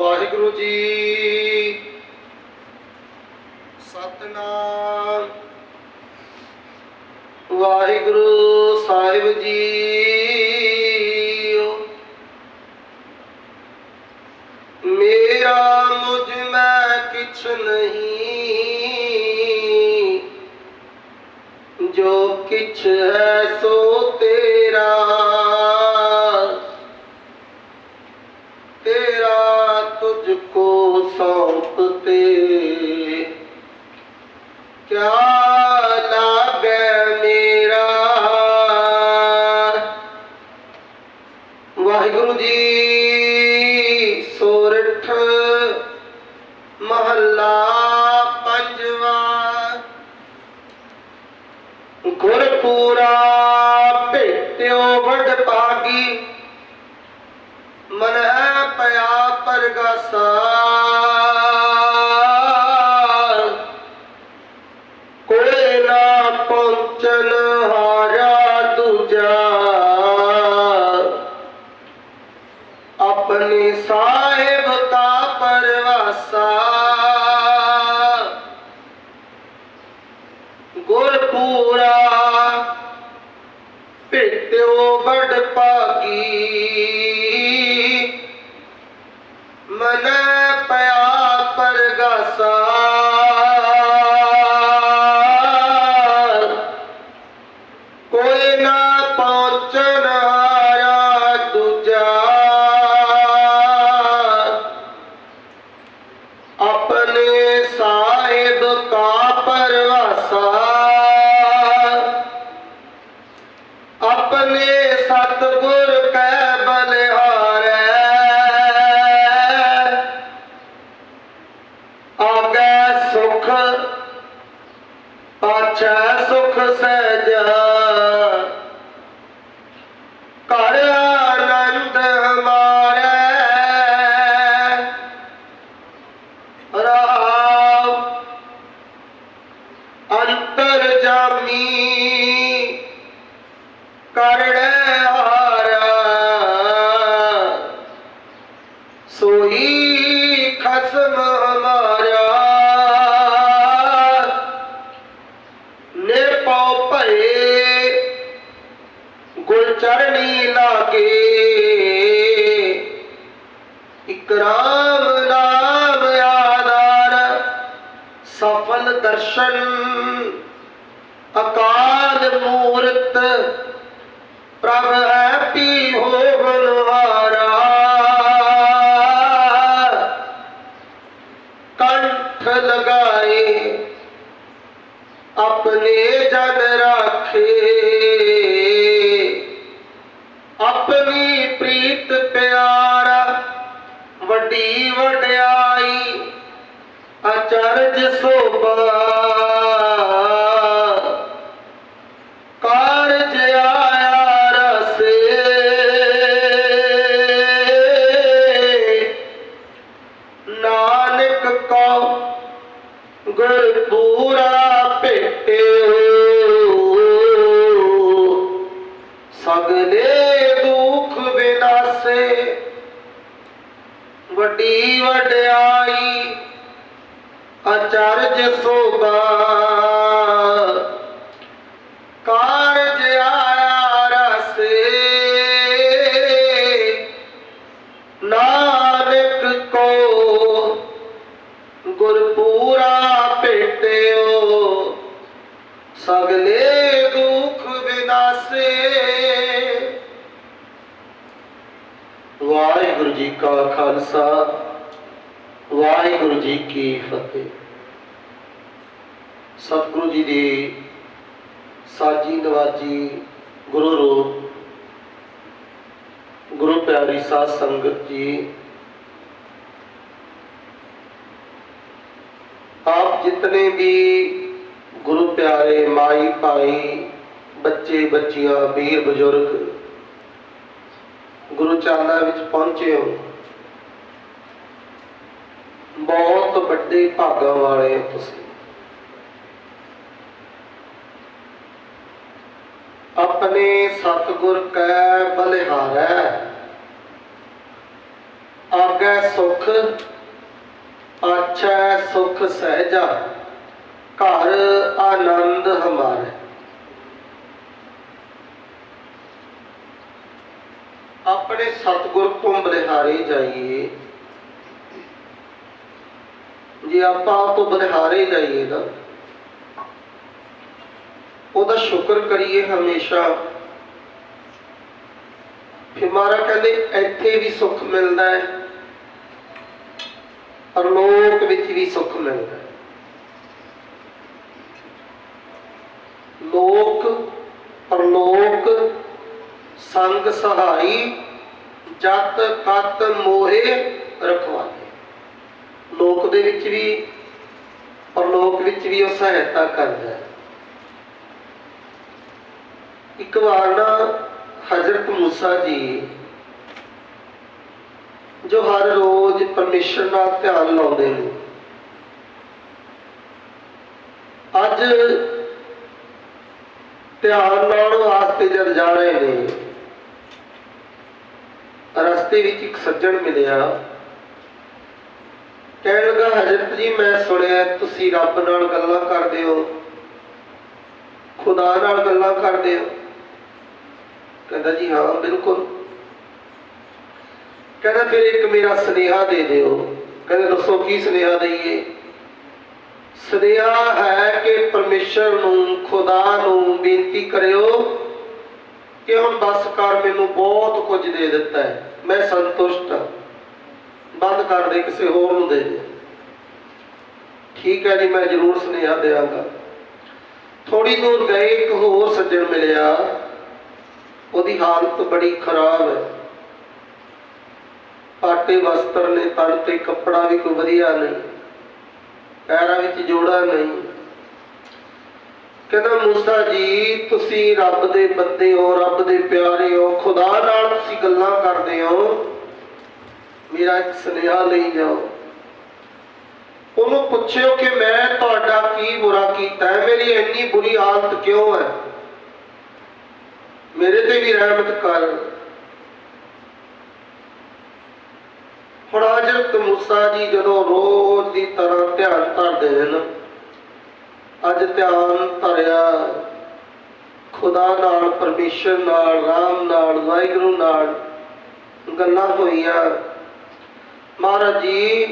ਵਾਹਿਗੁਰੂ ਜੀ। ਸਤਨਾਮ। ਵਾਹਿਗੁਰੂ ਸਾਹਿਬ ਜੀ ਮੇਰਾ ਮੁਝ ਮੈਂ ਕਿਛ ਨਹੀਂ। ਜੋ ਕਿਛ ਹੈ ਸੋ ਤੇਰਾ क्या ਵੱਡੀ ਵਡਿਆਈ ਅਚਰਜ ਸੋਭਾ ਜੀ ਕਾ ਖਾਲਸਾ, ਵਾਹਿਗੁਰੂ ਜੀ ਕੀ ਫਤਿਹ। ਸਤਿਗੁਰੂ ਜੀ ਦੀ ਸਾਜੀ ਨਵਾਜੀ ਗੁਰੂ ਰੂਪ, ਗੁਰੂ ਪਿਆਰੀ ਸਾਧ ਸੰਗਤ ਜੀ, ਆਪ ਜਿਤਨੇ ਵੀ ਗੁਰੂ ਪਿਆਰੇ ਮਾਈ ਭਾਈ, ਬੱਚੇ, ਬੱਚੀਆਂ, ਵੀਰ, ਬਜ਼ੁਰਗ ਗੁਰੂ ਚਾਲਾ ਵਿੱਚ ਪਹੁੰਚੇ ਹੋ। ਬਹੁਤ ਵੱਡੇ ਭਾਗਾਂ ਵਾਲੇ ਹੋ ਤੁਸੀਂ। ਆਪਣੇ ਸਤਿਗੁਰ ਕੈ ਬਲਿਹਾਰੈ। ਆਗੈ ਸੁਖ, ਆਛੈ ਸੁਖ ਸਹਿਜਾ। ਘਰ ਆਨੰਦ ਹਮਾਰੇ। ਆਪਣੇ ਸਤਿਗੁਰ ਤੋਂ ਬਲਿਹਾਰੇ ਜਾਈਏ। ਜੇ ਆਪਾਂ ਤੋਂ ਬਲਿਹਾਰੇ ਜਾਈਏ ਨਾ ਉਹਦਾ ਸ਼ੁਕਰ ਕਰੀਏ ਹਮੇਸ਼ਾ। ਫਿਰ ਮਾਰਾ ਕਹਿੰਦੇ, ਇੱਥੇ ਵੀ ਸੁੱਖ ਮਿਲਦਾ ਹੈ ਪਰਲੋਕ ਵਿੱਚ ਵੀ ਸੁੱਖ ਮਿਲਦਾ ਹੈ। ਲੋਕ ਪਰਲੋਕ ਸੰਗ ਸਹਾਈ, ਜਤ ਕਤ ਮੋਹਿ ਰਖਵਾਲੇ ਲੋਕ ਦੇ ਵਿੱਚ ਵੀ, ਪਰਲੋਕ ਵਿੱਚ ਵੀ ਉਹ ਸਹਾਇਤਾ ਕਰਦਾ ਹੈ। ਇੱਕ ਵਾਰ ਨਾ ਹਜ਼ਰਤ ਮੂਸਾ ਜੀ, ਜੋ ਹਰ ਰੋਜ਼ ਪਰਮੇਸ਼ਰ ਨਾਲ ਧਿਆਨ ਲਾਉਂਦੇ ਨੇ, ਅੱਜ ਧਿਆਨ ਲਾਉਣ ਵਾਸਤੇ ਜਦ ਜਾ ਰਹੇ ਨੇ ਰਸਤੇ ਵਿੱਚ ਇੱਕ ਸੱਜਣ ਮਿਲਿਆ। ਕਹਿਣ ਲੱਗਾ, ਹਜ਼ਰਤ ਜੀ, ਮੈਂ ਸੁਣਿਆ, ਤੁਸੀਂ ਰੱਬ ਨਾਲ ਗੱਲਾਂ ਕਰਦੇ ਹੋ। ਖੁਦਾ ਨਾਲ ਗੱਲਾਂ ਕਰਦੇ ਹੋ। ਕਹਿੰਦਾ, ਜੀ ਹਾਂ, ਬਿਲਕੁਲ। ਕਹਿੰਦਾ, ਫਿਰ ਇੱਕ ਮੇਰਾ ਸੁਨੇਹਾ ਦੇ ਦਿਓ। ਕਹਿੰਦਾ, ਦੱਸੋ, ਕੀ ਸੁਨੇਹਾ ਦਈਏ? ਸੁਨੇਹਾ ਹੈ ਕਿ ਪਰਮੇਸ਼ਰ ਨੂੰ, ਖੁਦਾ ਨੂੰ ਬੇਨਤੀ ਕਰਿਓ ਕਿ ਹੁਣ ਬਸ ਕਰ ਮੈਨੂੰ ਬਹੁਤ ਕੁਝ ਦੇ ਦਿੱਤਾ ਹੈ। ਮੈਂ ਸੰਤੁਸ਼ਟ ਹਾਂ। ਬੰਦ ਕਰ ਦੇ, ਕਿਸੇ ਹੋਰ ਨੂੰ ਦੇ ਦੇ। ਠੀਕ ਹੈ ਜੀ, ਮੈਂ ਜ਼ਰੂਰ ਸੁਨੇਹਾ ਦੇਵਾਂਗਾ ਥੋੜੀ ਦੂਰ ਗਏ, ਇੱਕ ਹੋਰ ਸੱਜਣ ਮਿਲਿਆ। ਉਹਦੀ ਹਾਲਤ ਬੜੀ ਖਰਾਬ ਹੈ। ਪਾਟੇ ਵਸਤਰ ਨੇ ਤਨ ਤੇ ਕੱਪੜਾ ਵੀ ਕੋਈ ਵਧੀਆ ਨਹੀਂ। ਪੈਰਾਂ ਵਿੱਚ ਜੋੜਾ ਨਹੀਂ। ਕਹਿੰਦਾ, ਮੂਸਾ ਜੀ, ਤੁਸੀਂ ਰੱਬ ਦੇ ਬੰਦੇ ਹੋ, ਰੱਬ ਦੇ ਪਿਆਰੇ ਹੋ। ਖੁਦਾ ਨਾਲ ਤੁਸੀਂ ਗੱਲਾਂ ਕਰਦੇ ਹੋ। ਮੇਰਾ ਇੱਕ ਸੁਨੇਹਾ ਲਈ ਜਾਓ। ਉਹਨੂੰ ਪੁੱਛਿਓ ਕਿ ਮੈਂ ਤੁਹਾਡਾ ਕੀ ਬੁਰਾ ਕੀਤਾ ਹੈ? ਮੇਰੀ ਇੰਨੀ ਬੁਰੀ ਹਾਲਤ ਕਿਉਂ ਹੈ? ਮੇਰੇ ਤੇ ਵੀ ਰਹਿਮਤ ਕਰ। ਹੁਣ ਹਜ਼ਰਤ ਮੂਸਾ ਜੀ ਜਦੋਂ ਰੋਜ਼ ਦੀ ਤਰ੍ਹਾਂ ਧਿਆਨ ਧਰਦੇ ਹਨ ਅੱਜ ਧਿਆਨ ਧਰਿਆ। ਖੁਦਾ ਨਾਲ, ਪਰਮੇਸ਼ਰ ਨਾਲ, ਰਾਮ ਨਾਲ, ਵਾਹਿਗੁਰੂ ਨਾਲ ਗੱਲਾਂ ਹੋਈਆਂ। ਮਹਾਰਾਜ ਜੀ,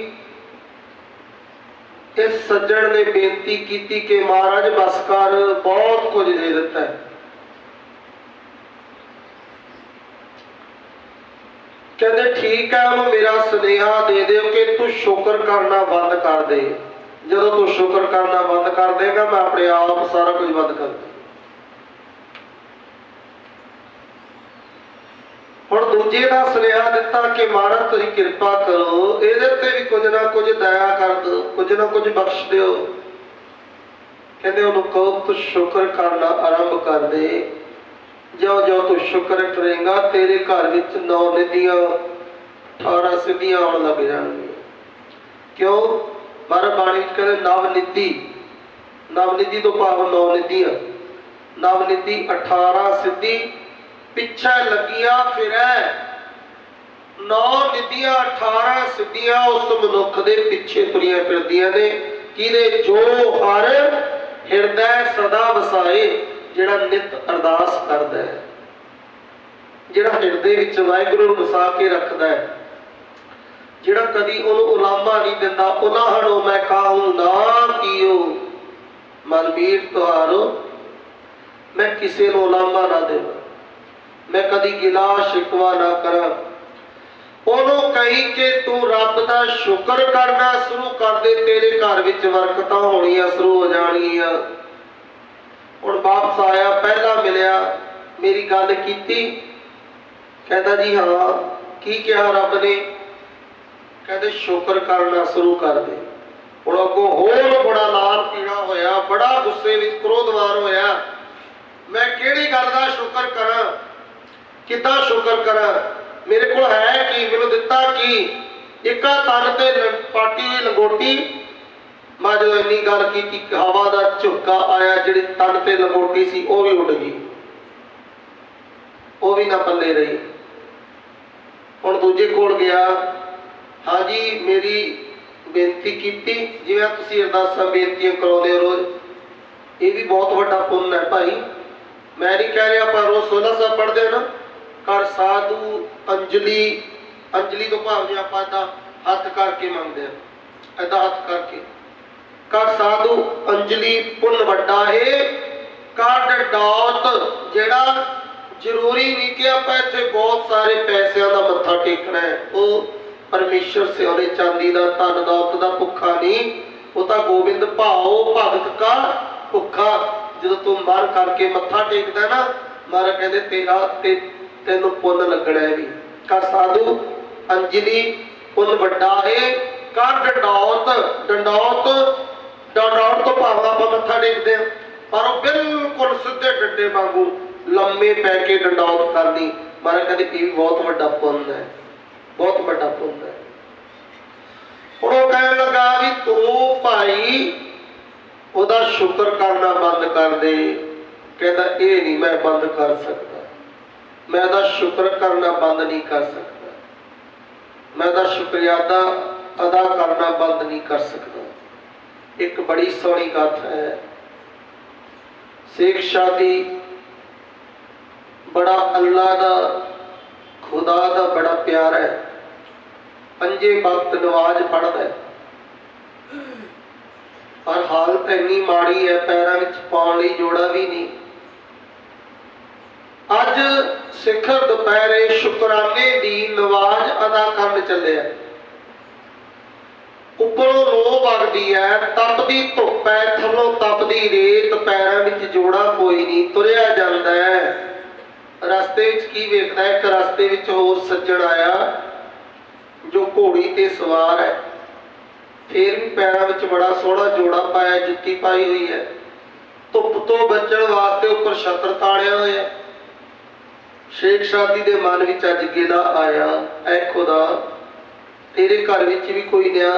ਇਸ ਸੱਜਣ ਨੇ ਬੇਨਤੀ ਕੀਤੀ ਕਿ ਮਹਾਰਾਜ ਬਸ ਕਰ ਬਹੁਤ ਕੁਝ ਦੇ ਦਿੱਤਾ ਹੈ। ਕਹਿੰਦੇ, ਠੀਕ ਹੈ ਉਹਨੂੰ ਮੇਰਾ ਸੁਨੇਹਾ ਦੇ ਦਿਓ ਕਿ ਤੂੰ ਸ਼ੁਕਰ ਕਰਨਾ ਬੰਦ ਕਰ ਦੇ। ਜਦੋਂ ਤੂੰ ਸ਼ੁਕਰ ਕਰਨਾ ਬੰਦ ਕਰ ਦੇਗਾ, ਮੈਂ ਆਪਣੇ ਆਪ ਸਾਰਾ ਕੁਝ ਬੰਦ ਕਰ ਹੁਣ ਦੂਜੇ ਦਾ ਸੁਨੇਹਾ ਦਿੱਤਾ ਕਿ ਮਹਾਰਾਜ, ਤੁਸੀਂ ਕਿਰਪਾ ਕਰੋ, ਇਹਦੇ ਤੇ ਵੀ ਕੁਝ ਨਾ ਕੁਝ ਦਇਆ ਕਰ ਦਿਓ, ਕੁਝ ਨਾ ਕੁਝ ਬਖਸ਼ ਦਿਓ। ਕਹਿੰਦੇ ਉਹਨੂੰ ਕਹੋ, ਤੂੰ ਸ਼ੁਕਰ ਕਰਨਾ ਆਰੰਭ ਕਰ ਦੇ। ਜੋ ਜੋ ਤੂੰ ਸ਼ੁਕਰ ਕਰੇਗਾ, ਤੇਰੇ ਘਰ ਵਿੱਚ ਨੌ ਨਿਧੀਆਂ 18 ਸਿੱਧੀਆਂ ਆਉਣ ਲੱਗ ਜਾਣਗੀਆਂ। ਕਿਉਂ? ਮਹਾਰਾਜ ਬਾਣੀ ਵਿੱਚ ਕਹਿੰਦੇ ਨਵ ਨਿਧੀ। ਤੋਂ ਭਾਵ ਨੌ ਨਿਧੀਆਂ ਨਵਨਿਧੀ 18 ਸਿੱਧੀ, ਪਿੱਛੇ ਲੱਗੀਆਂ ਫਿਰੈ। ਨੌ ਨਿਧੀਆਂ 18 ਸਿੱਧੀਆਂ ਉਸ ਮਨੁੱਖ ਦੇ ਪਿੱਛੇ ਤੁਰੀਆਂ ਫਿਰਦੀਆਂ ਨੇ, ਕਿਹਦੇ ਜੋ ਹਰ ਹਿਰਦੈ ਸਦਾ ਵਸਾਏ, ਜਿਹੜਾ ਨਿਤ ਅਰਦਾਸ ਕਰਦਾ ਹੈ। ਜਿਹੜਾ ਹਿਰਦੇ ਵਿੱਚ ਵਾਹਿਗੁਰੂ ਨੂੰ ਵਸਾ ਕੇ ਰੱਖਦਾ ਹੈ। ਜਿਹੜਾ ਕਦੀ ਉਹਨੂੰ ਉਲਾਮਾ ਨਹੀਂ ਦਿੰਦਾ, ਉਹਨਾਂ ਮੈਂ ਕਾਹੂ ਨਾ ਕੀਓ ਮਨਵੀਰ ਤੁਹਾਰੋ ਮੈਂ ਕਿਸੇ ਨੂੰ ਉਲਾਮਾ ਨਾ ਦੇਵਾਂ। ਮੈਂ ਕਦੀ ਗਿਲਾ ਸ਼ਿਕਵਾ ਨਾ ਕਰਾਂ। ਉਹਨੂੰ ਕਹੀ ਕਿ ਤੂੰ ਰੱਬ ਦਾ ਸ਼ੁਕਰ ਕਰਨਾ ਸ਼ੁਰੂ ਕਰ ਦੇ, ਤੇਰੇ ਘਰ ਵਿੱਚ ਬਰਕਤਾਂ ਹੋਣੀਆਂ ਸ਼ੁਰੂ ਹੋ ਜਾਣਗੀਆਂ। ਹੁਣ ਵਾਪਸ ਆਇਆ, ਪਹਿਲਾਂ ਮਿਲਿਆ, ਮੇਰੀ ਗੱਲ ਕੀਤੀ। ਕਹਿੰਦਾ ਜੀ, ਹਾਂ, ਕੀ ਕਿਹਾ ਰੱਬ ਨੇ? ਕਹਿੰਦੇ, ਸ਼ੁਕਰ ਕਰਨਾ ਸ਼ੁਰੂ ਕਰ ਦੇ। ਹੁਣ ਅੱਗੋਂ ਹੋਰ ਬੜਾ ਲਾਲ ਪੀੜਾ ਹੋਇਆ, ਬੜਾ ਗੁੱਸੇ ਵਿੱਚ ਕ੍ਰੋਧਵਾਨ ਹੋਇਆ। ਮੈਂ ਕਿਹੜੀ ਗੱਲ ਦਾ ਸ਼ੁਕਰ ਕਰਾਂ? ਕਿੱਦਾਂ ਸ਼ੁਕਰ ਕਰਾਂ? ਮੇਰੇ ਕੋਲ ਹੈ ਕੀ? ਮੈਨੂੰ ਦਿੱਤਾ ਕੀ? ਇੱਕਾ ਤਨ ਤੇ ਪਾਟੀ ਹੋਈ ਲੰਗੋਟੀ। ਮੈਂ ਜਦੋਂ ਇੰਨੀ ਗੱਲ ਕੀਤੀ, ਹਵਾ ਦਾ ਝੁੱਕਾ ਆਇਆ, ਜਿਹੜੀ ਤਨ ਤੇ ਲੰਗੋਟੀ ਸੀ, ਉਹ ਵੀ ਉੱਡ ਗਈ। ਉਹ ਵੀ ਨਾ ਪੱਲੇ ਰਹੀ। ਹੁਣ ਦੂਜੇ ਕੋਲ ਗਿਆ। ਹਾਂਜੀ, ਮੇਰੀ ਬੇਨਤੀ ਕੀਤੀ, ਜਿਵੇਂ ਤੁਸੀਂ ਅਰਦਾਸਾਂ ਬੇਨਤੀਆਂ ਕਰਾਉਂਦੇ ਹੋ ਰੋਜ਼, ਇਹ ਵੀ ਬਹੁਤ ਵੱਡਾ ਪੁੰਨ ਹੈ ਭਾਈ। ਮੈਂ ਨਹੀਂ ਕਹਿ ਰਿਹਾ ਆਪਾਂ ਰੋਜ਼ ਸੋਲਾ ਸਾਹਿਬ ਪੜ੍ਹਦੇ ਹਾਂ ਨਾ। ਕਰ ਸਾਧੂ, ਅੰਜਲੀ ਅੰਜਲੀ ਤੋਂ ਭਾਵ ਜੇ ਆਪਾਂ ਏਦਾਂ ਹੱਥ ਕਰਕੇ ਮੰਗਦੇ ਆ ਏਦਾਂ ਹੱਥ ਕਰਕੇ। ਕਰ ਸਾਧੂ, ਅੰਜਲੀ, ਪੁੰਨ ਵੱਡਾ ਹੈ। ਕਰ ਡੌਤ ਜਿਹੜਾ ਜ਼ਰੂਰੀ ਨਹੀਂ ਕਿ ਆਪਾਂ ਇੱਥੇ ਬਹੁਤ ਸਾਰੇ ਪੈਸਿਆਂ ਦਾ ਮੱਥਾ ਟੇਕਣਾ ਹੈ, ਉਹ ਪਰਮੇਸ਼ਰ ਸਿਉਲੇ ਚਾਂਦੀ ਦਾ ਧਨ, ਦੌਲਤ ਦਾ ਭੁੱਖਾ ਨਹੀਂ। ਉਹ ਤਾਂ ਗੋਬਿੰਦ ਭਾਉ ਭਗਤ ਕਾ ਭੁੱਖਾ। ਜਦੋਂ ਤੂੰ ਮਰ ਕਰਕੇ ਮੱਥਾ ਟੇਕਦਾ ਨਾ ਮਰ ਕਹਿੰਦੇ, ਤੇਰਾ ਤੇ ਤੈਨੂੰ ਪੁੰਨ ਲੱਗਣਾ ਹੈ ਵੀ। ਕਰ ਸਾਧੂ, ਅੰਜਲੀ, ਪੁੰਨ ਵੱਡਾ ਹੈ ਕਰ ਡੰਡੌਤ ਡੰਡੌਤ ਡੰਡੌਤ ਤੋਂ ਭਾਵ ਆਪਾਂ ਮੱਥਾ ਟੇਕਦੇ ਹਾਂ। ਪਰ ਉਹ ਬਿਲਕੁਲ ਸਿੱਧੇ ਡੰਡੇ ਵਾਂਗੂ ਲੰਮੇ ਪੈ ਕੇ ਡੰਡੌਤ ਕਰਨੀ। ਮਹਾਰਾਜ ਕਹਿੰਦੇ, ਇਹ ਵੀ ਬਹੁਤ ਵੱਡਾ ਪੁੰਨ ਹੈ। ਬਹੁਤ ਵੱਡਾ ਪੁੰਨ ਹੈ। ਹੁਣ ਉਹ ਕਹਿਣ ਲੱਗਾ ਵੀ ਤੂੰ ਭਾਈ ਉਹਦਾ ਸ਼ੁਕਰ ਕਰਨਾ ਬੰਦ ਕਰ ਦੇ। ਕਹਿੰਦਾ, ਇਹ ਨਹੀਂ ਮੈਂ ਬੰਦ ਕਰ ਸਕਦਾ। ਮੈਂ ਉਹਦਾ ਸ਼ੁਕਰ ਕਰਨਾ ਬੰਦ ਨਹੀਂ ਕਰ ਸਕਦਾ। ਮੈਂ ਉਹਦਾ ਸ਼ੁਕਰੀਆਦਾ ਅਦਾ ਕਰਨਾ ਬੰਦ ਨਹੀਂ ਕਰ ਸਕਦਾ। ਇੱਕ ਬੜੀ ਸੋਹਣੀ ਗੱਲ ਹੈ। ਸੇਖ ਸ਼ਾਦੀ ਬੜਾ ਅੱਲਾ ਦਾ, ਖੁਦਾ ਦਾ ਬੜਾ ਪਿਆਰ ਹੈ। ਪੰਜੇ ਵਕਤ ਨਵਾਜ਼ ਪੜਦਾ ਹੈ। ਪਰ ਹਾਲਤ ਇੰਨੀ ਮਾੜੀ ਹੈ, ਪੈਰਾਂ ਵਿੱਚ ਪਾਉਣ ਲਈ ਜੋੜਾ ਵੀ ਨਹੀਂ। ਅੱਜ ਸਿਖਰ ਦੁਪਹਿਰੇ ਸ਼ੁਕਰਾਨੇ ਦੀ ਨਮਾਜ਼ ਅਦਾ ਕਰਨ ਚੱਲਿਆ ਉੱਪਰੋਂ ਲੋ ਵਗਦੀ ਹੈ, ਤਪਦੀ ਧੁੱਪ ਹੈ, ਥੱਲੋਂ ਤਪਦੀ ਰੇਤ, ਪੈਰਾਂ ਵਿੱਚ ਜੋੜਾ ਕੋਈ ਨਹੀਂ, ਤੁਰਿਆ ਜਾਂਦਾ ਹੈ। ਰਸਤੇ ਵਿੱਚ ਕੀ ਵੇਖਦਾ ਇੱਕ ਰਸਤੇ ਵਿੱਚ ਹੋਰ ਸੱਜਣ ਆਇਆ। ਜੋ ਘੋੜੀ ਤੇ ਸਵਾਰ ਹੈ, ਫੇਰ ਵੀ ਪੈਰਾਂ ਵਿੱਚ ਬੜਾ ਸੋਹਣਾ ਜੋੜਾ ਪਾਇਆ, ਜੁੱਤੀ ਪਾਈ ਹੋਈ ਹੈ। ਧੁੱਪ ਤੋਂ ਬਚਣ ਵਾਸਤੇ ਉੱਪਰ ਛਤਰ ਤਾੜਿਆ ਹੋਇਆ ਸ਼ੇਖ ਸ਼ਾਦੀ ਦੇ ਮਨ ਵਿੱਚ ਅੱਜ ਗਿਲਾ ਆਇਆ, ਐ ਖੁਦਾ, ਤੇਰੇ ਘਰ ਵਿੱਚ ਵੀ ਕੋਈ ਨਿਆਂ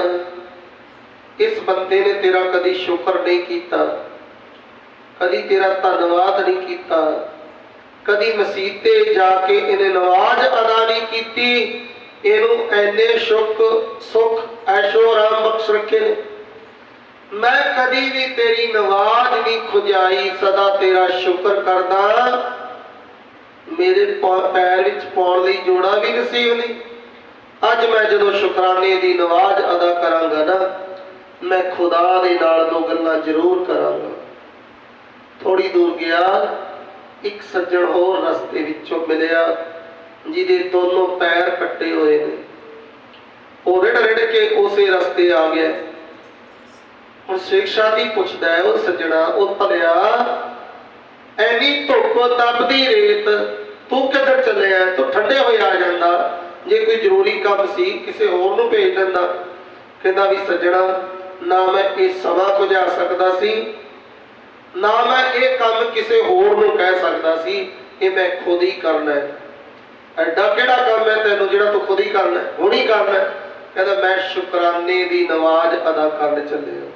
ਇਸ ਬੰਦੇ ਨੇ ਤੇਰਾ ਕਦੀ ਸ਼ੁਕਰ ਨਹੀਂ ਕੀਤਾ, ਕਦੀ ਤੇਰਾ ਧੰਨਵਾਦ ਨਹੀਂ ਕੀਤਾ, ਕਦੀ ਮਸੀਤੇ ਜਾ ਕੇ ਇਹਨੇ ਨਵਾਜ਼ ਅਦਾ ਨਹੀਂ ਕੀਤੀ। ਇਹਨੂੰ ਐਨੇ ਸੁੱਖ ਸੁੱਖ, ਐਸ਼ੋ ਆਰਾਮ ਬਖਸ਼ ਰੱਖੇ ਨੇ। ਮੈਂ ਕਦੀ ਵੀ ਤੇਰੀ ਨਵਾਜ਼ ਨਹੀਂ ਖੁਜਾਈ ਸਦਾ ਤੇਰਾ ਸ਼ੁਕਰ ਕਰਦਾ ਮੇਰੇ ਪੈਰ ਵਿੱਚ ਪਾਉਣ ਲਈ ਜੋੜਾ ਵੀ ਨਸੀਬ ਨਹੀਂ ਅੱਜ ਮੈਂ ਜਦੋਂ ਸ਼ੁਕਰਾਨੇ ਦੀ ਨਵਾਜ਼ ਅਦਾ ਕਰਾਂਗਾ ਨਾ, ਮੈਂ ਖੁਦਾ ਦੇ ਨਾਲ ਦੋ ਗੱਲਾਂ ਜ਼ਰੂਰ ਕਰਾਂਗਾ। ਥੋੜੀ ਦੂਰ ਗਿਆ, ਇੱਕ ਸੱਜਣ ਹੋਰ ਰਸਤੇ ਵਿੱਚੋਂ ਮਿਲਿਆ। ਜਿਹਦੇ ਦੋਨੋਂ ਪੈਰ ਕੱਟੇ ਹੋਏ ਨੇ। ਉਹ ਰਿੜ ਰਿੜ ਕੇ ਉਸੇ ਰਸਤੇ ਆ ਗਿਆ। ਹੁਣ ਸ਼ੇਖ ਸ਼ਾਦੀ ਪੁੱਛਦਾ ਹੈ, ਉਹ ਸੱਜਣਾ, ਉਹ ਭਲਿਆ, ਐਨੀ ਧੁੱਪ ਤਪਦੀ ਰੇਤ, ਤੂੰ ਕਿੱਧਰ ਚੱਲਿਆ? ਤੂੰ ਠੰਡੇ ਹੋਏ ਆ ਜਾਂਦਾ। ਜੇ ਕੋਈ ਜ਼ਰੂਰੀ ਕੰਮ ਸੀ, ਕਿਸੇ ਹੋਰ ਨੂੰ ਭੇਜ ਦਿੰਦਾ। ਕਹਿੰਦਾ ਵੀ ਸੱਜਣਾ, ਨਾ ਮੈਂ ਇਹ ਸਮਾਂ ਕੁਝਾ ਸਕਦਾ ਸੀ। ਨਾ ਮੈਂ ਇਹ ਕੰਮ ਕਿਸੇ ਹੋਰ ਨੂੰ ਕਹਿ ਸਕਦਾ ਸੀ। ਇਹ ਮੈਂ ਖੁਦ ਹੀ ਕਰਨਾ ਹੈ। ਐਡਾ ਕਿਹੜਾ ਕੰਮ ਹੈ ਤੈਨੂੰ ਜਿਹੜਾ ਤੂੰ ਖੁਦ ਹੀ ਕਰਨਾ ਹੁਣ ਹੀ ਕਰਨਾ ਕਹਿੰਦਾ, ਮੈਂ ਸ਼ੁਕਰਾਨੇ ਦੀ ਨਮਾਜ਼ ਅਦਾ ਕਰਨ ਚੱਲਿਆ।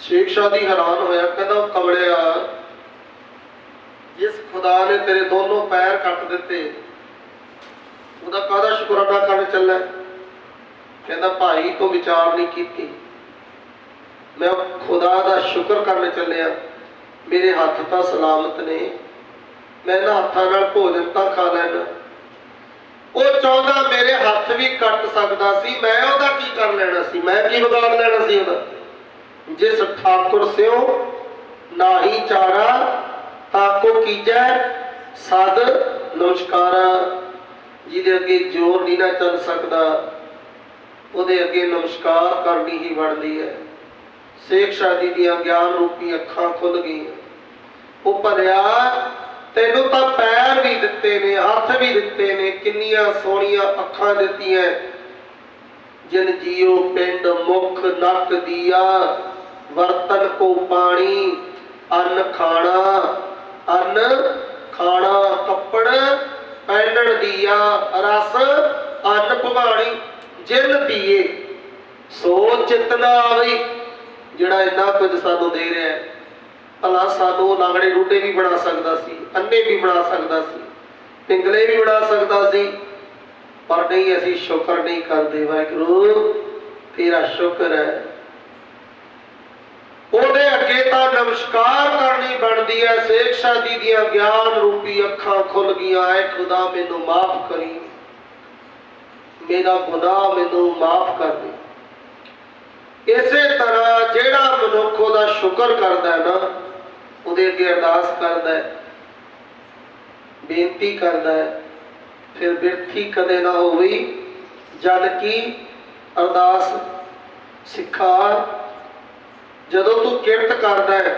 ਸ਼ੇਖ ਸ਼ਾਦੀ ਹੈਰਾਨ ਹੋਇਆ, ਕਹਿੰਦਾ ਕਮਲਿਆ, ਜਿਸ ਖੁਦਾ ਨੇ ਤੇਰੇ ਦੋਨੋਂ ਪੈਰ ਕੱਟ ਦਿੱਤੇ, ਉਹਦਾ ਕਾਹਦਾ ਸ਼ੁਕਰਾਨਾ ਕਰਨ ਚੱਲਾ ਕਹਿੰਦਾ, ਭਾਈ, ਤੋਂ ਵਿਚਾਰ ਨਹੀਂ ਕੀਤੀ। ਮੈਂ ਖੁਦਾ ਦਾ ਸ਼ੁਕਰ ਕਰਨ ਚੱਲਿਆ। ਮੇਰੇ ਹੱਥ ਤਾਂ ਸਲਾਮਤ ਨੇ। ਮੈਂ ਇਹਨਾਂ ਹੱਥਾਂ ਨਾਲ ਭੋਜਨ ਤਾਂ ਖਾ ਲੈਣਾ ਉਹ ਚਾਹੁੰਦਾ ਮੇਰੇ ਹੱਥ ਵੀ ਕੱਟ ਸਕਦਾ ਸੀ, ਮੈਂ ਉਹਦਾ ਕੀ ਕਰ ਲੈਣਾ ਸੀ? ਮੈਂ ਕੀ ਵਿਗਾੜ ਲੈਣਾ ਸੀ ਉਹਦਾ? ਜਿਸ ਠਾਕੁਰ ਸਿਓ ਨਾਹੀ ਚਾਰਾ ਤਾਕੋ ਕੀਜੈ ਸਦ ਨਮਸਕਾਰਾ। ਜਿਹਦੇ ਅੱਗੇ ਜੋਰ ਨਹੀਂ ਨਾ ਚੱਲ ਸਕਦਾ, ਉਹਦੇ ਅੱਗੇ ਨਮਸਕਾਰ ਕਰਨੀ ਹੀ ਬਣਦੀ ਹੈ। ਸੇਖ ਸ਼ਾਦੀ ਦੀਆਂ ਗਿਆਨ ਰੂਪੀ ਅੱਖਾਂ ਖੁੱਲ ਗਈਆਂ। ਉਹ ਭਰਿਆ ਤੈਨੂੰ ਤਾਂ ਪੈਰ ਵੀ ਦਿੱਤੇ ਨੇ, ਹੱਥ ਵੀ ਦਿੱਤੇ ਨੇ, ਕਿੰਨੀਆਂ ਸੋਹਣੀਆਂ ਅੱਖਾਂ ਦਿੱਤੀਆਂ ਜਿਨ ਜੀਓ ਪਿੰਡ ਮੁਖ ਨੱਕ ਦੀਆ, ਵਰਤਨ ਕੋ ਪਾਣੀ, ਅੰਨ ਖਾਣਾ ਅੰਨ ਖਾਣਾ ਕੱਪੜ ਪਹਿਨਣ ਦੀਆ, ਰਸ ਅੰਨ ਭਵਾਣੀ, ਜਿਨ ਦੀਏ ਸੋ ਚਿਤਨਾ ਆਵੇ। ਜਿਹੜਾ ਇੰਨਾ ਕੁਝ ਸਾਨੂੰ ਦੇ ਰਿਹਾ ਹੈ ਭਲਾ ਸਾਨੂੰ ਉਹ ਰੂਟੇ ਵੀ ਬਣਾ ਸਕਦਾ ਸੀ, ਅੰਨੇ ਵੀ ਬਣਾ ਸਕਦਾ ਸੀ, ਪਿੰਗਲੇ ਵੀ ਬਣਾ ਸਕਦਾ ਸੀ। ਪਰ ਨਹੀਂ, ਅਸੀਂ ਸ਼ੁਕਰ ਨਹੀਂ ਕਰਦੇ, ਵਾਹਿਗੁਰੂ, ਤੇਰਾ ਸ਼ੁਕਰ ਹੈ। ਉਹਦੇ ਅੱਗੇ ਤਾਂ ਨਮਸਕਾਰ ਕਰਨੀ ਬਣਦੀ ਹੈ, ਸੇਖ ਸ਼ਾਦੀ ਦੀਆਂ ਗਿਆਨ ਰੂਪੀ ਅੱਖਾਂ ਖੁੱਲ ਗਈਆਂ, ਐ ਖੁਦਾ ਮੈਨੂੰ ਮਾਫ ਕਰੀ। ਮੇਰਾ ਗੁਨਾਹ ਮੈਨੂੰ ਮਾਫ ਕਰ ਦੇ। ਇਸੇ ਤਰ੍ਹਾਂ ਜਿਹੜਾ ਮਨੁੱਖ ਉਹਦਾ ਸ਼ੁਕਰ ਕਰਦਾ ਹੈ ਨਾ ਉਹਦੇ ਅੱਗੇ ਅਰਦਾਸ ਕਰਦਾ ਹੈ, ਬੇਨਤੀ ਕਰਦਾ ਹੈ, ਫਿਰ ਬਿਰਥੀ ਕਦੇ ਨਾ ਹੋਵੇ, ਜਦ ਕਿ ਅਰਦਾਸ ਸਿੱਖਾ ਜਦੋਂ ਤੂੰ ਕਿਰਤ ਕਰਦਾ ਹੈ,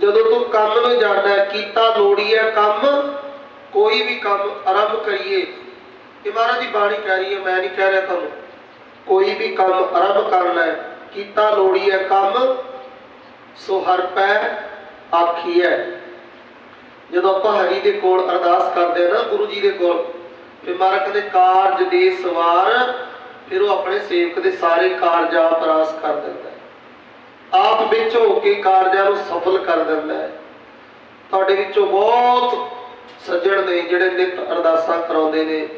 ਜਦੋਂ ਤੂੰ ਕੰਮ ਨੂੰ ਜਾਂਦਾ ਕੀਤਾ ਲੋੜੀ ਹੈ, ਕੰਮ, ਕੋਈ ਵੀ ਕੰਮ ਆਰੰਭ ਕਰੀਏ। ਇਹ ਮਹਾਰਾਜ ਦੀ ਬਾਣੀ ਕਹਿ ਰਹੀ ਹੈ, ਮੈਂ ਨਹੀਂ ਕਹਿ ਰਿਹਾ ਤੁਹਾਨੂੰ, ਕੋਈ ਵੀ ਕੰਮ ਆਰੰਭ ਕਰਨਾ ਹੈ, ਕੀਤਾ ਲੋੜੀ ਹੈ, ਕੰਮ, ਸੋ ਹਰ ਪੈ ਆਖੀ ਹੈ। ਜਦੋਂ ਆਪਾਂ ਹਰੀ ਦੇ ਕੋਲ ਅਰਦਾਸ ਕਰਦੇ ਆ ਨਾ, ਗੁਰੂ ਜੀ ਦੇ ਕੋਲ ਫਿਰ ਮਹਾਰਾਜ ਕਹਿੰਦੇ ਕਾਰਜ ਦੇ ਸਵਾਰ, ਫਿਰ ਉਹ ਆਪਣੇ ਸੇਵਕ ਦੇ ਸਾਰੇ ਕਾਰਜਾਂ ਪਰਾਸ ਕਰ ਦਿੰਦਾ ਹੈ। ਆਪ ਵਿੱਚ ਹੋ ਕੇ ਕਾਰਜਾਂ ਨੂੰ ਸਫਲ ਕਰ ਦਿੰਦਾ ਹੈ। ਤੁਹਾਡੇ ਵਿੱਚੋਂ ਬਹੁਤ ਸੱਜਣ ਨੇ ਜਿਹੜੇ ਨਿਤ ਅਰਦਾਸਾਂ ਕਰਾਉਂਦੇ ਨੇ।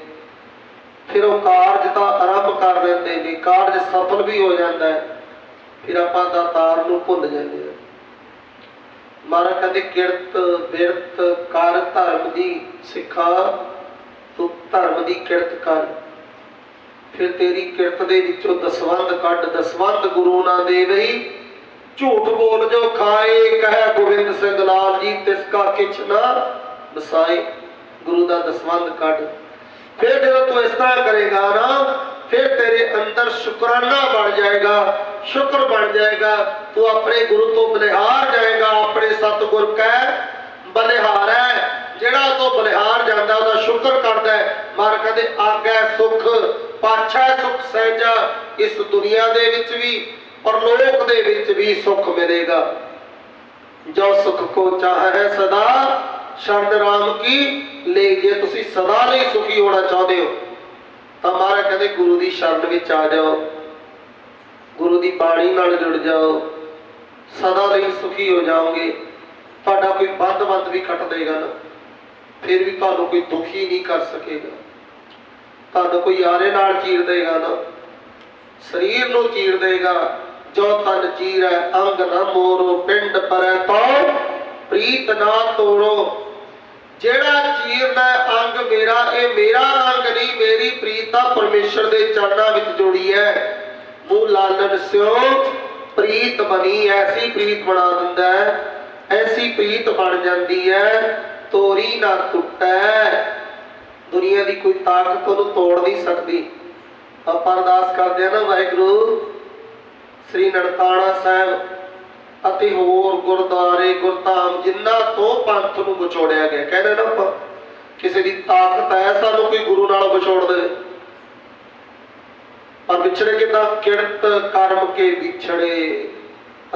ਫਿਰ ਉਹ ਕਾਰਜ ਤਾਂ ਆਰੰਭ ਕਰ ਦਿੰਦੇ ਨੇ, ਕਾਰਜ ਸਫਲ ਵੀ ਹੋ ਜਾਂਦਾ ਹੈ। ਫਿਰ ਆਪਾਂ ਦਾਤਾਰ ਨੂੰ ਭੁੱਲ ਜਾਂਦੇ ਹਾਂ। ਮਹਾਰਾਜ ਕਹਿੰਦੇ, ਕਿਰਤ, ਬਿਰਤ ਕਰ ਧਰਮ ਦੀ ਸਿੱਖਾ, ਤੂੰ ਧਰਮ ਦੀ ਕਿਰਤ ਕਰ। ਫਿਰ ਤੇਰੀ ਕਿਰਤ ਦੇ ਵਿੱਚੋਂ ਦਸਵੰਦ ਕੱਢ ਦਸਵੰਦ ਗੁਰੂ ਨਾ ਦੇਵਈ, ਝੂਠ ਬੋਲ ਜੋ ਖਾਏ, ਕਹਿ ਗੋਬਿੰਦ ਸਿੰਘ ਲਾਲ ਜੀ, ਤਿਸ ਕਾ ਕਿਛ ਨਾ ਵਸਾਏ। ਗੁਰੂ ਦਾ ਦਸਵੰਦ ਕੱਢ। ਫਿਰ ਜਦੋਂ ਤੂੰ ਇਸ ਤਰ੍ਹਾਂ ਕਰੇਗਾ ਨਾ, ਫਿਰ ਤੇਰੇ ਅੰਦਰ ਸ਼ੁਕਰਾਨਾ ਬਣ ਜਾਏਗਾ। ਸ਼ੁਕਰ ਬਣ ਜਾਏਗਾ, ਤੂੰ ਆਪਣੇ ਗੁਰੂ ਤੋਂ ਬਲਿਹਾਰ ਜਾਏਗਾ, ਆਪਣੇ ਸਤਿਗੁਰ ਕਹਿ ਬਲਿਹਾਰ ਹੈ। ਜਿਹੜਾ ਤੋਂ ਬਲਿਹਾਰ ਜਾਂਦਾ, ਉਹਦਾ ਸ਼ੁਕਰ ਕਰਦਾ ਹੈ। ਮਾਰ ਕਹਿੰਦੇ ਆਗੈ ਸੁਖ, ਪਾਛੈ ਸੁਖ ਸਹਿਜਾ, ਇਸ ਦੁਨੀਆ ਦੇ ਵਿੱਚ ਵੀ ਪਰਲੋਕ ਦੇ ਵਿੱਚ ਵੀ ਸੁਖ ਮਿਲੇਗਾ। ਜੋ ਸੁਖ ਕੋ ਚਾਹੈ ਸਦਾ ਸ਼ਰਦ ਰਾਮ ਕੀ ਲੈ, ਜੇ ਤੁਸੀਂ ਸਦਾ ਲਈ ਸੁਖੀ ਹੋਣਾ ਚਾਹੁੰਦੇ ਹੋ, ਤਾਂ ਮਹਾਰਾਜ ਕਹਿੰਦੇ ਗੁਰੂ ਦੀ ਸ਼ਰਨ ਵਿੱਚ ਆ ਜਾਓ। ਗੁਰੂ ਦੀ ਬਾਣੀ ਨਾਲ ਜੁੜ ਜਾਓ, ਸਦਾ ਲਈ ਸੁਖੀ ਹੋ ਜਾਓਗੇ। ਤੁਹਾਡਾ ਕੋਈ ਬੰਦ-ਬੰਦ ਵੀ ਕੱਟ ਦੇਗਾ ਨਾ, ਫਿਰ ਵੀ ਤੁਹਾਨੂੰ ਕੋਈ ਦੁਖੀ ਨਹੀਂ ਕਰ ਸਕੇਗਾ। ਤੁਹਾਨੂੰ ਕੋਈ ਯਾਰੇ ਨਾਲ ਚੀਰ ਦੇਗਾ ਨਾ, ਸਰੀਰ ਨੂੰ ਚੀਰ ਦੇਗਾ, ਜੋ ਤਨ ਚੀਰੈ ਅੰਗ ਨਾ ਮੋਰੋ, ਪਿੰਡ ਪਰੈ ਤੋ ਪ੍ਰੀਤ ਨਾ ਤੋੜੋ। ਜਿਹੜਾ ਚੀਰਦਾ ਅੰਗ ਮੇਰਾ, ਇਹ ਮੇਰਾ ਅੰਗ ਨਹੀਂ, ਮੇਰੀ ਪ੍ਰੀਤ ਤਾਂ ਪਰਮੇਸ਼ਰ ਦੇ ਚਰਨਾਂ ਵਿੱਚ ਜੁੜੀ ਹੈ। ਮੂੰਹ ਲਾਲਨ ਸਿਓ ਪ੍ਰੀਤ ਬਣੀ, ਐਸੀ ਪ੍ਰੀਤ ਬਣਾ ਦਿੰਦਾ ਹੈ, ਐਸੀ ਪ੍ਰੀਤ ਬਣ ਜਾਂਦੀ ਹੈ, ਤੋਰੀ ਨਾ ਟੁੱਟੈ। ਦੁਨੀਆ ਦੀ ਕੋਈ ਤਾਕਤ ਉਹਨੂੰ ਤੋੜ ਨਹੀਂ ਸਕਦੀ। ਆਪਾਂ ਅਰਦਾਸ ਕਰਦੇ ਆ ਨਾ, ਵਾਹਿਗੁਰੂ, ਸ੍ਰੀ ਨਨਕਾਣਾ ਸਾਹਿਬ ਅਤੇ ਹੋਰ ਗੁਰਦਾਰੇ ਗੁਰਧਾਮ ਜਿੰਨਾ ਤੋਂ ਪੰਥ ਨੂੰ ਵਿਛੋੜਿਆ ਗਿਆ। ਕਹਿੰਦੇ ਨਾ ਆਪਾਂ, ਕਿਸੇ ਦੀ ਤਾਕਤ ਹੈ, ਸਾਨੂੰ ਕੋਈ ਗੁਰੂ ਨਾਲ ਵਿਛੋੜ ਦੇਵੇ। ਪਰ ਵਿਛੜੇ ਕਿਦਾਂ? ਕਿਰਤ ਕਰਮ ਕੇ ਵਿਛੜੇ।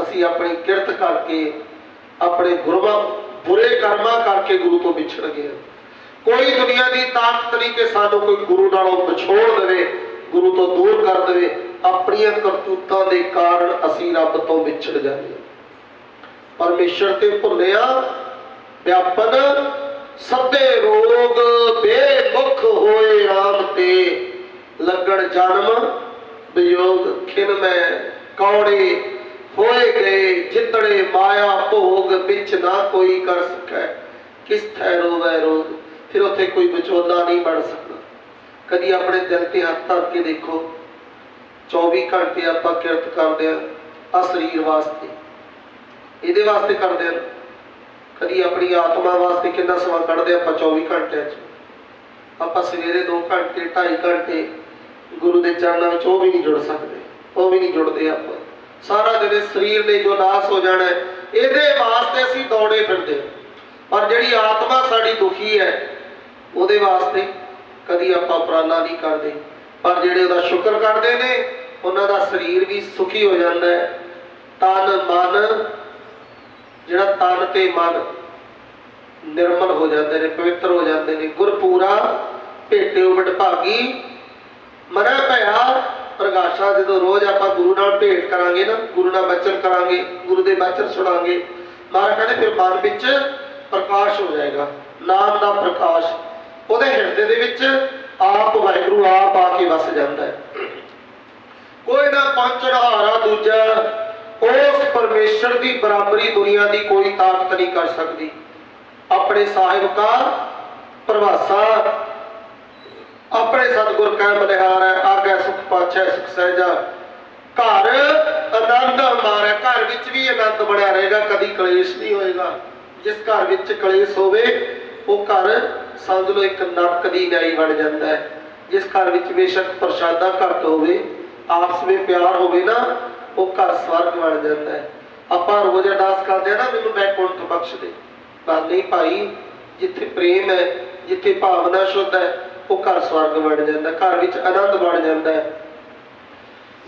ਅਸੀਂ ਆਪਣੀ ਕਿਰਤ ਕਰਕੇ, ਆਪਣੇ ਗੁਰੂਆਂ ਬੁਰੇ ਕਰਮਾਂ ਕਰਕੇ ਗੁਰੂ ਤੋਂ ਵਿਛੜ ਗਏ ਕੋਈ ਦੁਨੀਆ ਦੀ ਤਾਕਤ ਨਹੀਂ ਕਿ ਸਾਨੂੰ ਕੋਈ ਗੁਰੂ ਨਾਲੋਂ ਵਿਛੋੜ ਦੇਵੇ, ਗੁਰੂ ਤੋਂ ਦੂਰ ਕਰ ਦੇਵੇ। ਆਪਣੀਆਂ ਕਰਤੂਤਾਂ ਦੇ ਕਾਰਨ ਅਸੀਂ ਰੱਬ ਤੋਂ ਵਿਛੜ ਜਾਂਦੇ ਪਰਮੇਸ਼ਰ ਤੇ ਭੁੱਲਿਆ ਵਿਆਪਨ ਸਭੇ ਰੋਗ ਬੇਮੁਖ ਹੋਏ ਰਾਮ ਤੇ। ਲੱਗਣ ਜਨਮ ਵਿਯੋਗ ਖਿਨ ਮੈਂ, ਕੌੜੇ ਹੋਏ ਗਏ ਜਿਤੜੇ ਮਾਇਆ ਭੋਗ ਵਿੱਚ ਨਾ ਕੋਈ ਕਰ ਸਕੈ। ਕਿਸ ਥੈ ਰੋਵੈ ਰੋਗ? ਫਿਰ ਉੱਥੇ ਕੋਈ ਵਿਚੋਲਾ ਨਹੀਂ ਬਣ ਸਕਦਾ। ਕਦੀ ਆਪਣੇ ਦਿਲ ਤੇ ਹੱਥ ਧਰ ਕੇ ਦੇਖੋ। 24 ਘੰਟੇ ਆਪਾਂ ਕਿਰਤ ਕਰਦੇ ਆ ਆ ਸਰੀਰ ਵਾਸਤੇ। ਇਹਦੇ ਵਾਸਤੇ ਕਰਦੇ ਆ ਕਦੀ ਆਪਣੀ ਆਤਮਾ ਵਾਸਤੇ ਕਿੰਨਾ ਸਮਾਂ ਕੱਢਦੇ ਆਪਾਂ 24 ਘੰਟਿਆਂ 'ਚ। ਆਪਾਂ ਸਵੇਰੇ 2 ਘੰਟੇ 2.5 ਘੰਟੇ ਗੁਰੂ ਦੇ ਚਰਨਾਂ ਵਿੱਚ ਉਹ ਵੀ ਨਹੀਂ ਜੁੜ ਸਕਦੇ, ਉਹ ਵੀ ਨਹੀਂ ਜੁੜਦੇ ਆਪਾਂ। ਸਾਰਾ ਦਿਨ ਸਰੀਰ ਨੇ ਜੋ ਨਾਸ ਹੋ ਜਾਣਾ ਇਹਦੇ ਵਾਸਤੇ ਅਸੀਂ ਦੌੜੇ ਫਿਰਦੇ ਪਰ ਜਿਹੜੀ ਆਤਮਾ ਸਾਡੀ ਦੁਖੀ ਹੈ, ਉਹਦੇ ਵਾਸਤੇ ਕਦੀ ਆਪਾਂ ਉਪਰਾਲਾ ਨਹੀਂ ਕਰਦੇ। ਪਰ ਜਿਹੜੇ ਉਹਦਾ ਸ਼ੁਕਰ ਕਰਦੇ ਨੇ, ਉਹਨਾਂ ਦਾ ਸਰੀਰ ਵੀ ਸੁਖੀ ਹੋ ਜਾਂਦਾ ਹੈ। ਤਨ, ਮਨ, ਜਿਹੜਾ ਤਨ ਤੇ ਮਨ ਨਿਰਮਲ ਹੋ ਜਾਂਦੇ ਨੇ, ਪਵਿੱਤਰ ਹੋ ਜਾਂਦੇ ਨੇ। ਗੁਰਪੂਰਾ ਭੇਟੇ ਉਬਟ ਭਾਗੀ ਭਇਆ, ਪ੍ਰਗਾਸ਼ਾ ਜਦੋਂ ਰੋਜ਼ ਆਪਾਂ ਗੁਰੂ ਨਾਲ ਭੇਟ ਕਰਾਂਗੇ ਨਾ, ਗੁਰੂ ਨਾਲ ਬਚਨ ਕਰਾਂਗੇ, ਗੁਰੂ ਦੇ ਬਚਨ ਸੁਣਾਂਗੇ, ਮਹਾਰਾਜ ਕਹਿੰਦੇ ਫਿਰ ਮਨ ਵਿੱਚ ਪ੍ਰਕਾਸ਼ ਹੋ ਜਾਏਗਾ, ਨਾਮ ਦਾ ਪ੍ਰਕਾਸ਼। ਉਹਦੇ ਹਿਰਦੇ ਦੇ ਵਿੱਚ ਆਪ ਵਾਹਿਗੁਰੂ ਆਪ ਆ ਕੇ ਵਸ ਜਾਂਦਾ ਹੈ। ਕੋਈ ਨਾ ਪਹੁੰਚਣ ਹਾਰਾ ਦੂਜਾ, ਉਸ ਪਰਮੇਸ਼ਰ ਦੀ ਬਰਾਬਰੀ ਦੁਨੀਆ ਦੀ ਕੋਈ ਤਾਕਤ ਨਹੀਂ ਕਰ ਸਕਦੀ। ਆਪਣੇ ਸਾਹਿਬ ਕਾ ਪ੍ਰਵਾਸਾ ਆਪਣੇ ਸਤਿਗੁਰ ਕੈ ਬਲਿਹਾਰ ਹੈ ਆਗੇ ਸੁਖ ਪਾਛੈ, ਸੁਖ ਸਹਿਜਾ। ਘਰ ਆਨੰਦ ਮਾਰੇ, ਘਰ ਵਿੱਚ ਵੀ ਆਨੰਦ ਬਣਿਆ ਰਹੇਗਾ, ਕਦੀ ਕਲੇਸ਼ ਨਹੀਂ ਹੋਏਗਾ। ਜਿਸ ਘਰ ਵਿੱਚ ਕਲੇਸ਼ ਹੋਵੇ, ਉਹ ਘਰ ਸਮਝ ਲਓ ਇੱਕ ਨਰਕ ਦੀ ਨਿਆਈ ਬਣ ਜਾਂਦਾ ਹੈ। ਜਿਸ ਘਰ ਵਿੱਚ ਬੇਸ਼ੱਕ ਪ੍ਰਸ਼ਾਦਾ ਘੱਟ ਹੋਵੇ, ਆਪਸ ਵਿੱਚ ਪਿਆਰ ਹੋਵੇ ਨਾ, ਉਹ ਘਰ ਸਵਰਗ ਬਣ ਜਾਂਦਾ ਹੈ। ਆਪਾਂ ਰੋਜ਼ ਅਰਦਾਸ ਕਰਦੇ ਆ ਨਾ, ਮੈਨੂੰ ਬੈਕੁੰਠ ਬਖਸ਼ ਦੇ। ਪਰ ਨਹੀਂ ਭਾਈ, ਜਿੱਥੇ ਪ੍ਰੇਮ ਹੈ, ਜਿੱਥੇ ਭਾਵਨਾ ਸ਼ੁੱਧ ਹੈ ਉਹ ਘਰ ਸਵਰਗ ਬਣ ਜਾਂਦਾ, ਘਰ ਵਿੱਚ ਆਨੰਦ ਬਣ ਜਾਂਦਾ। ਹੈ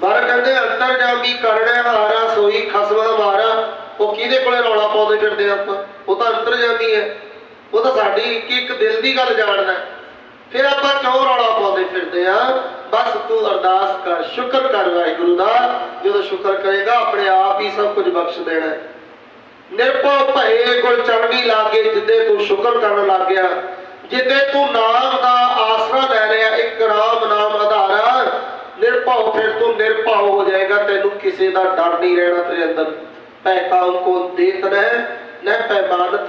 ਮਹਾਰਾਜ ਕਹਿੰਦੇ, ਅੰਤਰ ਜਾਮੀ ਕਰਣਾ ਹਾਰਾ, ਸੋਈ, ਖਸਮਾ, ਮਾਰਾ। ਉਹ ਕਿਹਦੇ ਕੋਲੇ ਰੌਲਾ ਪਾਉਂਦੇ ਫਿਰਦੇ ਆਪਾਂ? ਉਹ ਤਾਂ ਅੰਤਰ ਜਾਮੀ ਹੈ। ਉਹ ਤਾਂ ਸਾਡੀ ਇੱਕ ਇੱਕ ਦਿਲ ਦੀ ਗੱਲ ਜਾਣਦਾ। ਫਿਰ ਆਪਾਂ ਕਿਉਂ ਰੌਲਾ ਪਾਉਂਦੇ ਫਿਰਦੇ ਆ? ਬਸ ਤੂੰ ਅਰਦਾਸ ਕਰ, ਸ਼ੁਕਰ ਕਰ ਵਾਹਿਗੁਰੂ ਦਾ। ਜਦੋਂ ਸ਼ੁਕਰ ਕਰੇਗਾ, ਆਪਣੇ ਆਪ ਹੀ ਸਭ ਕੁਝ ਬਖਸ਼ ਦੇਣਾ ਹੈ। ਨਿਰਭਉ ਭਏ ਗੁਰ ਚਰਣੀ ਲਾਗੇ, ਜਿੱਦੇ ਤੂੰ ਸ਼ੁਕਰ ਕਰਨ ਲੱਗ ਗਿਆ। ਜਿੱਦੇ ਤੂੰ ਨਾਮ ਦਾ ਆਸਰਾ ਲੈ ਲਿਆ, ਇੱਕ ਰਾਮ ਨਾਮ ਆਧਾਰਾ ਨਿਰਭਉ ਫਿਰ ਤੂੰ ਨਿਰਭਉ ਹੋ ਜਾਏਗਾ, ਤੈਨੂੰ ਕਿਸੇ ਦਾ ਡਰ ਨਹੀਂ ਰਹਿਣਾ ਤੇਰੇ ਅੰਦਰ। ਪੈ ਕੋ ਦੇਤ ਨਹਿ ਨਹਿ ਪੈ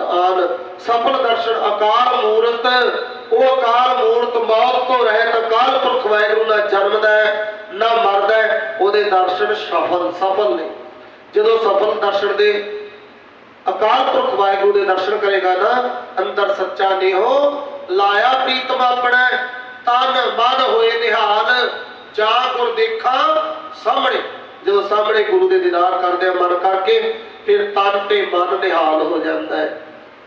ਆਨ। ਸਫਲ ਦਰਸ਼ਨ, ਅਕਾਲ ਮੂਰਤ, ਉਹ ਅਕਾਲ ਮੂਰਤ ਮੌਤ ਤੋਂ ਰਹਿਤ ਅਕਾਲ ਪੁਰਖ ਵਾਹਿਗੁਰੂ ਨਾ ਜਨਮਦਾ ਨਾ ਮਰਦਾ ਉਹਦੇ ਦਰਸ਼ਨ ਸਫਲ ਸਫਲ ਨੇ। ਜਦੋਂ ਸਫਲ ਦਰਸ਼ਨ ਦੇ ਅਕਾਲ ਪੁਰਖ ਵਾਹਿਗੁਰੂ ਦੇ ਦਰਸ਼ਨ ਕਰੇਗਾ ਨਾ, ਅੰਦਰ ਸੱਚਾ ਨਿਹੋ, ਲਾਇਆ ਪ੍ਰੀਤਮ ਆਪਣਾ, ਤਨ ਮਨ ਹੋਏ ਨਿਹਾਲ, ਜਾ ਗੁਰ ਦੇਖਾਂ ਸਾਹਮਣੇ। ਜਦੋਂ ਸਾਹਮਣੇ ਗੁਰੂ ਦੇ ਦੀਦਾਰ ਕਰਦੇ ਆ, ਮਨ ਕਰਕੇ, ਫਿਰ ਤਨ ਤੇ ਮਨ ਨਿਹਾਲ ਹੋ ਜਾਂਦਾ ਹੈ।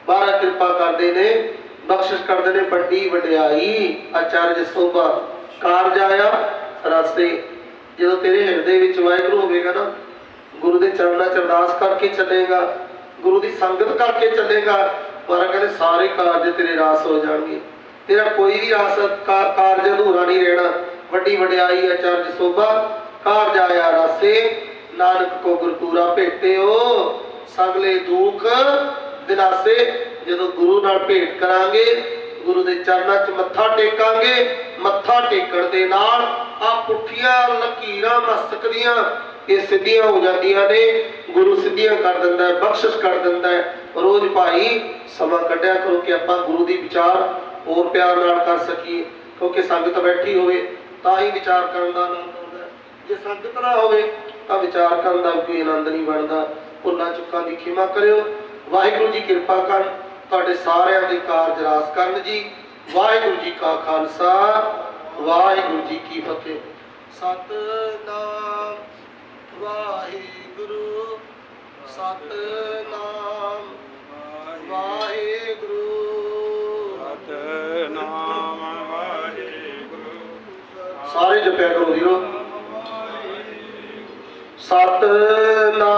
ਮਹਾਰਾਜ ਕਿਰਪਾ ਕਰਦੇ ਨੇ, ਬਖਸ਼ਿਸ਼ ਕਰਦੇ ਨੇ, ਵੱਡੀ ਵਡਿਆਈ, ਆਚਾਰਜ ਸੋਭਾ, ਕਾਰਜ ਆਇਆ, ਰਸਤੇ, ਜਦੋਂ ਤੇਰੇ ਹਿਰਦੇ ਵਿੱਚ ਵਾਹਿਗੁਰੂ ਹੋਵੇਗਾ ਨਾ, ਗੁਰੂ ਦੇ ਚਰਨਾਂ 'ਚ ਅਰਦਾਸ ਕਰਕੇ ਚੱਲੇਗਾ। ਗੁਰੂ ਦੀ ਸੰਗਤ ਕਰਕੇ ਚੱਲੇਗਾ, ਪਰ ਕਹਿੰਦੇ ਸਾਰੇ ਕਾਰਜ ਤੇਰੇ ਰਾਸ ਹੋ ਜਾਣਗੇ। ਤੇਰਾ ਕੋਈ ਵੀ ਰਾਸ ਕਾਰਜ ਅਧੂਰਾ ਨਹੀਂ ਰਹਿਣਾ। ਵੱਡੀ ਵਡਿਆਈ ਅਚਰਜ ਸੋਭਾ, ਕਾਰਜ ਆਇਆ ਰਾਸੇ। ਨਾਨਕ ਕੋ ਗੁਰਪੂਰਾ ਭੇਟਿਓ, ਸਗਲੇ ਦੁੱਖ ਦਿਲਾਸੇ। ਜਦੋਂ ਗੁਰੂ ਨਾਲ ਭੇਟ ਕਰਾਂਗੇ ਗੁਰੂ ਦੇ ਚਰਨਾਂ 'ਚ ਮੱਥਾ ਟੇਕਾਂਗੇ, ਮੱਥਾ ਟੇਕਣ ਦੇ ਨਾਲ ਆ ਪੁੱਠੀਆਂ ਲਕੀਰਾਂ ਮਸਤਕ ਦੀਆਂ ਇਹ ਸਿੱਧੀਆਂ ਹੋ ਜਾਂਦੀਆਂ ਨੇ, ਗੁਰੂ ਸਿੱਧੀਆਂ ਕਰ ਦਿੰਦਾ ਹੈ, ਬਖਸ਼ਿਸ਼ ਕਰ ਦਿੰਦਾ ਹੈ। ਰੋਜ਼ ਭਾਈ ਸਮਾਂ ਕੱਢਿਆ ਕਰੋ ਕਿ ਆਪਾਂ ਗੁਰੂ ਦੀ ਵਿਚਾਰ ਹੋਰ ਪਿਆਰ ਨਾਲ ਕਰ ਸਕੀਏ, ਕਿਉਂਕਿ ਸੰਗਤ ਬੈਠੀ ਹੋਵੇ ਤਾਂ ਹੀ ਵਿਚਾਰ ਕਰਨ ਦਾ ਆਨੰਦ ਆਉਂਦਾ ਜੇ ਸੰਗਤ ਨਾ ਹੋਵੇ ਤਾਂ ਵਿਚਾਰ ਕਰਨ ਦਾ ਕੋਈ ਆਨੰਦ ਨਹੀਂ ਬਣਦਾ। ਭੁੱਲਾਂ ਚੁੱਕਾਂ ਦੀ ਖਿਮਾ ਕਰਿਓ। ਵਾਹਿਗੁਰੂ ਜੀ ਕਿਰਪਾ ਕਰਨ। ਤੁਹਾਡੇ ਸਾਰਿਆਂ ਦੇ ਕਾਰਜ ਰਾਸ ਕਰਨ ਜੀ। ਵਾਹਿਗੁਰੂ ਜੀ ਕਾ ਖਾਲਸਾ ਵਾਹਿਗੁਰੂ ਜੀ ਕੀ ਫਤਿਹ। ਸਤਨਾਮ ਵਾਹਿਗੁਰੂ ਸਤਨਾਮ ਵਾਹਿਗੁਰੂ। ਸਤਨਾਮ ਵਾਹਿਗੁਰੂ। ਸਾਰੇ ਜਪਿਆ ਕਰੋ ਵੀਰੋ। ਸਤਨਾਮ